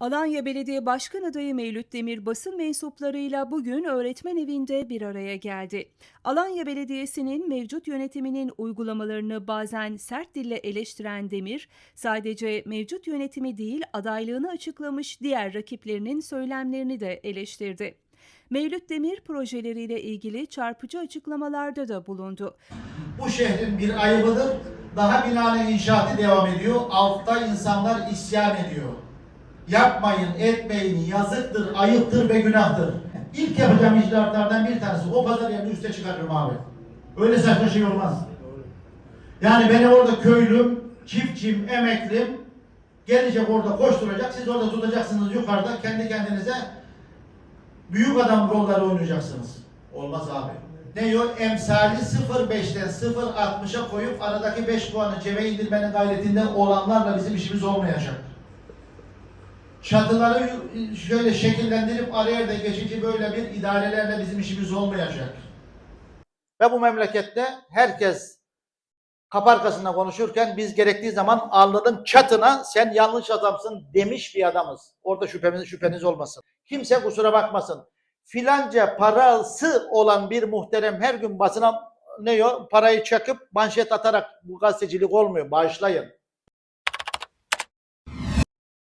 Alanya Belediye Başkan adayı Mevlüt Demir basın mensuplarıyla bugün öğretmen evinde bir araya geldi. Alanya Belediyesi'nin mevcut yönetiminin uygulamalarını bazen sert dille eleştiren Demir, sadece mevcut yönetimi değil adaylığını açıklamış diğer rakiplerinin söylemlerini de eleştirdi. Mevlüt Demir projeleriyle ilgili çarpıcı açıklamalarda da bulundu. Bu şehrin bir ayıbıdır. Daha binaen inşaatı devam ediyor. Altta insanlar isyan ediyor. Yapmayın, etmeyin, yazıktır, ayıptır ve günahtır. İlk yapacağım icraatlardan bir tanesi o pazar yerini üste çıkarırım abi. Öyle saçma şey olmaz. Yani beni orada köylüm, çiftçim, emeklim gelecek orada koşturacak. Siz orada tutacaksınız yukarıda kendi kendinize büyük adam rolleri oynayacaksınız. Olmaz abi. Ne yok? Emsali 0.5'ten 0.60'a koyup aradaki 5 puanı cebe indirmenin gayretinde olanlarla bizim işimiz olmayacak. Çatıları şöyle şekillendirip araya da geçici böyle bir idarelerle bizim işimiz olmayacak. Ve bu memlekette herkes kapı arkasında konuşurken biz gerektiği zaman alnının çatına sen yanlış adamsın demiş bir adamız. Orada şüpheniz, şüpheniz olmasın. Kimse kusura bakmasın. Filanca parası olan bir muhterem her gün basına ne o parayı çakıp manşet atarak bu gazetecilik olmuyor. Bağışlayın.